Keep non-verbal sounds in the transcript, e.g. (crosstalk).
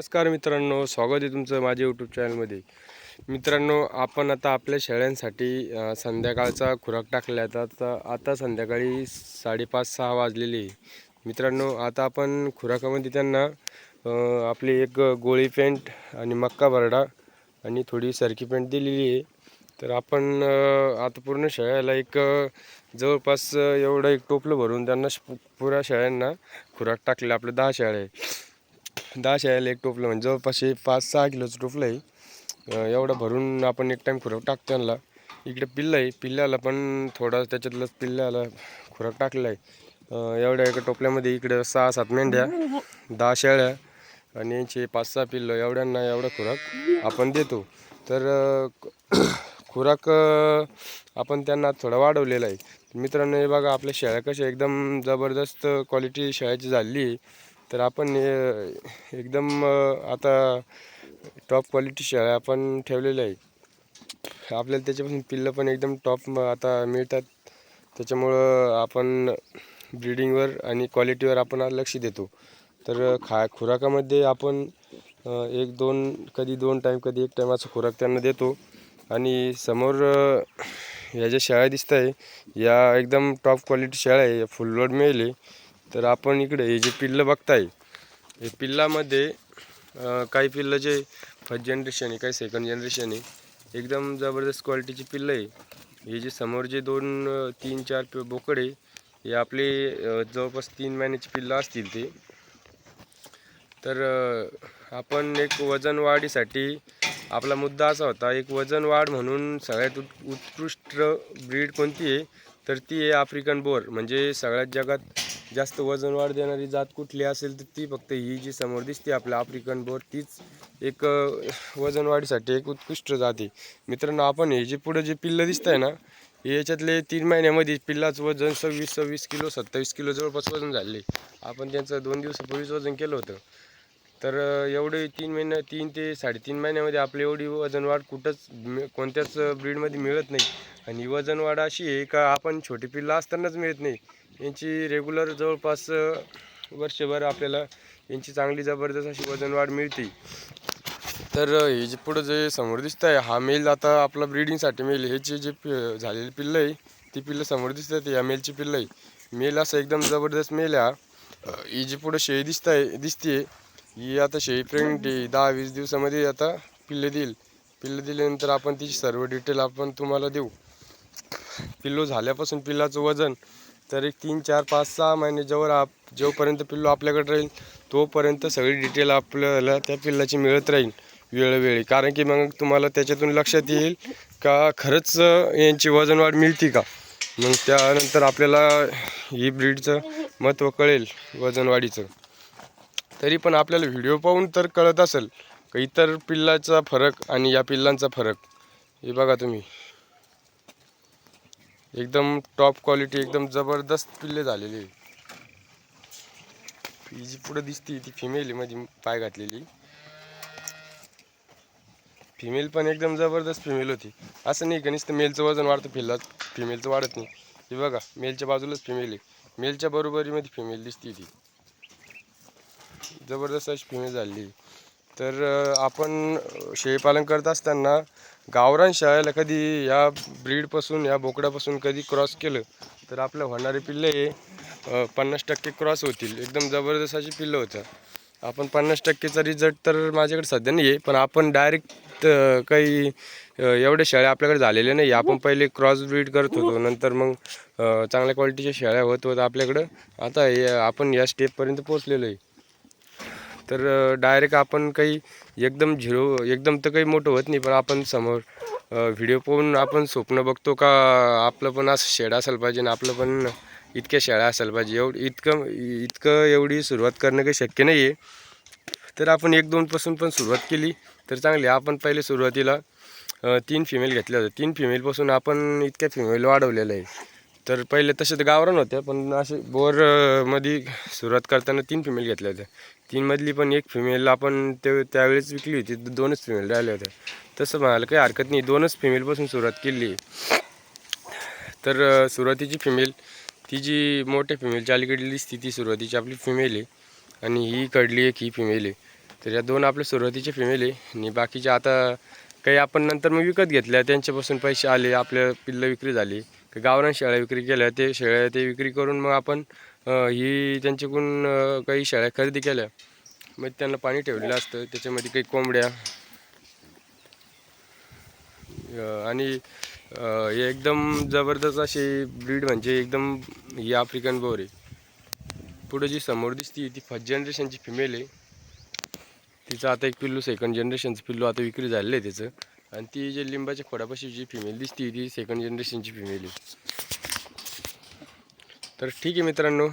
नमस्कार मित्रांनो स्वागत आहे तुमचं माझ्या यूट्यूब चॅनलमध्ये मित्रांनो आपण आता आपल्या शेळ्यांसाठी संध्याकाळचा खुराक टाकला आहे आता आता संध्याकाळी साडेपाच सहा वाजलेली आहे. मित्रांनो आता आपण खुराकामध्ये त्यांना आपली एक गोळी पेंट आणि मक्का बरडा आणि थोडी सरकी पेंट दिलेली आहे. तर आपण आता पूर्ण शेळ्याला एक जवळपास एवढं एक टोपलं भरून त्यांना पुऱ्या शेळ्यांना खुराक टाकले आपले दहा शेळ्या आहे. दहा शेळ्याला एक टोपलं म्हणजे जवळपास पाच सहा किलोचं टोपलं आहे. एवढं भरून आपण एक टाईम खुराक टाकतो त्यांना इकडे पिल्लं आहे. पिल्ल्याला पण थोडा त्याच्यातलंच पिल्ल्याला खुराक टाकलेला आहे. एवढ्या एका टोपल्यामध्ये इकडे सहा सात मेंढ्या दहा शेळ्या आणि यांचे पाच सहा पिल्लं. एवढ्यांना एवढा खुराक आपण देतो. तर (coughs) खुराक आपण त्यांना थोडा वाढवलेला आहे. मित्रांनो हे बघा आपल्या शेळ्या कशा एकदम जबरदस्त क्वालिटी शेळ्याची झाली आहे. तर आपण एकदम आता टॉप क्वालिटी शेळ्या आपण ठेवलेल्या आहे आपल्याला त्याच्यापासून पिल्लं पण एकदम टॉप आता मिळतात. त्याच्यामुळं आपण ब्रीडिंगवर आणि क्वालिटीवर आपण लक्ष देतो. तर खा खुराकामध्ये आपण एक दोन कधी दोन टाईम कधी एक टाईम असं खुराक त्यांना देतो. आणि समोर या ह्या ज्या शाळा दिसत आहे या एकदम टॉप क्वालिटी शाळा आहे फुल लोड मिळेल. तर आपण इकडे हे जे पिल्लं बघताय हे पिल्लामध्ये काही पिल्लं जे फर्स्ट जनरेशन आहे काही सेकंड जनरेशन आहे एकदम जबरदस्त क्वालिटीची पिल्लं आहे. हे जे समोर जे दोन तीन चार पि- बोकड आहे हे आपले जवळपास तीन महिन्याची पिल्लं असतील ते. तर आपण एक वजन वाढीसाठी आपला मुद्दा असा होता एक वजन वाढ म्हणून सगळ्यात उत् उत्कृष्ट ब्रीड कोणती आहे? तर ती आहे आफ्रिकन बोर म्हणजे सगळ्यात जगात जास्त वजन वाढ देणारी जात कुठली असेल तर ती फक्त ही जी समोर दिसते आपल्या आफ्रिकन बोर तीच एक वजन वाढीसाठी एक उत्कृष्ट जात आहे. मित्रांनो आपण हे जे पुढं जे पिल्लं दिसत आहे ना याच्यातले तीन महिन्यामध्ये पिल्लाचं वजन सव्वीस सव्वीस किलो सत्तावीस किलो जवळपास वजन झाले. आपण त्यांचं दोन दिवसापूर्वीच वजन केलं होतं. तर एवढे तीन महिने तीन ते साडेतीन महिन्यामध्ये आपली एवढी वजन वाढ कुठंच कोणत्याच ब्रीडमध्ये मिळत नाही. आणि वजनवाढ वजन वाढ अशी आहे का आपण छोटी पिल्लं असतानाच मिळत नाही. यांची रेग्युलर जवळपास वर्षभर आपल्याला यांची चांगली जबरदस्त अशी वजन वाढ मिळते. तर हे जे पुढं जे समोर दिसत आहे हा मेल आता आपला ब्रीडिंगसाठी मेल हे जे जे पि- झालेली पिल्लं आहे ती पिल्लं समोर दिसतात या मेलची पिल्लं आहे मेल असं एकदम जबरदस्त मेल आहे हा. ही जी पुढं शेळी दिसत आहे दिसते ही आता शेळी प्रेग्नेंट आहे दहा वीस दिवसामध्ये आता पिल्ले देईल. पिल्लं दिल्यानंतर आपण तिची सर्व डिटेल आपण तुम्हाला देऊ. पिल्लू झाल्यापासून पिल्लाचं वजन तर एक तीन चार पाच सहा महिने जेव्हा आप जोपर्यंत पिल्लू आपल्याकडे राहील तोपर्यंत सगळी डिटेल आपल्याला त्या पिल्लाची मिळत राहील वेळोवेळी. कारण की मग तुम्हाला त्याच्यातून लक्षात येईल का खरंच यांची वजन वाढ मिळते का? मग त्यानंतर आपल्याला ही ब्रीडचं महत्त्व कळेल वजनवाढीचं. तरी पण आपल्याला व्हिडिओ पाहून तर कळत असेल का इतर पिल्लाचा फरक आणि या पिल्लांचा फरक? हे बघा तुम्ही. एकदम टॉप क्वालिटी एकदम जबरदस्त पिल्ले झालेली ही जी पुढं दिसते ती फिमेल आहे मध्ये पाय घातलेली. फिमेल पण एकदम जबरदस्त फिमेल होती. असं नाही का नुसतं मेलचं वजन वाढतं फिल्ला फिमेलचं वाढत नाही. हे बघा मेलच्या बाजूलाच फिमेल आहे. मेलच्या बरोबरीमध्ये फिमेल दिसते ती. जबरदस्त अशी फिमेल झाली तर आपण शेळीपालन करत असताना गावरान शाळेला कधी या ब्रीडपासून या बोकडापासून कधी क्रॉस केलं तर आपलं होणारे पिल्ले हे पन्नास टक्के क्रॉस होतील. एकदम जबरदस्त अशी पिल्लं होतं आपण पन्नास टक्केचा रिझल्ट तर माझ्याकडे सध्या नाही आहे पण आपण डायरेक्ट काही एवढे एवढ्या शेळ्या आपल्याकडे झालेल्या नाही आपण पहिले क्रॉस ब्रीड करत होतो. नंतर मग चांगल्या क्वालिटीच्या शेळ्या होत होत आपल्याकडं. आता हे आपण या स्टेपपर्यंत पोहोचलेलो आहे. तर डायरेक्ट आपण काही एकदम झिरो एकदम तर काही मोठं होत नाही पण आपण समोर व्हिडिओ पाहून आपण स्वप्न बघतो का आपलं पण असं शेड असायला पाहिजे आणि आपलं पण इतक्या शेळ्या असायला पाहिजे. एवढं इतकं इतकं एवढी सुरुवात करणं काही शक्य नाही आहे तर आपण एक दोनपासून पण सुरुवात केली तर चांगली. आपण पहिले सुरुवातीला तीन फिमेल घेतल्या होत्या तीन फिमेलपासून आपण इतक्या फिमेल वाढवलेल्या आहे. तर पहिले तसे तर गावरान होत्या पण असे बोरमध्ये सुरुवात करताना तीन फिमेल घेतल्या होत्या तीनमधली पण एक फिमेल आपण ते त्यावेळेस विकली होती तर दोनच फिमेल राहिल्या होत्या तसं म्हणायला काही हरकत नाही दोनच फिमेलपासून सुरुवात केली. तर सुरुवातीची फिमेल ती जी मोठ्या फिमेलच्या अलीकडली स्थिती ती सुरुवातीची आपली फिमेल आहे. आणि ही कडली एक ही फिमेल आहे. तर या दोन आपल्या सुरुवातीचे फिमेल आहे. आणि बाकीच्या आता काही आपण नंतर मग विकत घेतल्या त्यांच्यापासून पैसे आले आपल्या पिल्लं विक्री झाली. गावरान शेळ्या विक्री केल्या ते शेळ्या ते विक्री करून मग आपण ही त्यांच्याकडून काही शेळ्या खरेदी केल्या. मग त्यांना पाणी ठेवलेलं असतं त्याच्यामध्ये काही कोंबड्या. आणि हे एकदम जबरदस्त अशी ब्रीड म्हणजे एकदम ही आफ्रिकन बोर. आहे पुढे जी समोर दिसती ती फर्स्ट जनरेशनची फिमेल आहे. तिचं आता एक पिल्लू सेकंड जनरेशनचं पिल्लू आता विक्री झालेलं आहे त्याचं. आणि ती जे लिंबाच्या खोडापाशी जी फिमेल दिसती ती सेकंड जनरेशनची फिमेल आहे तर ठीक आहे मित्रांनो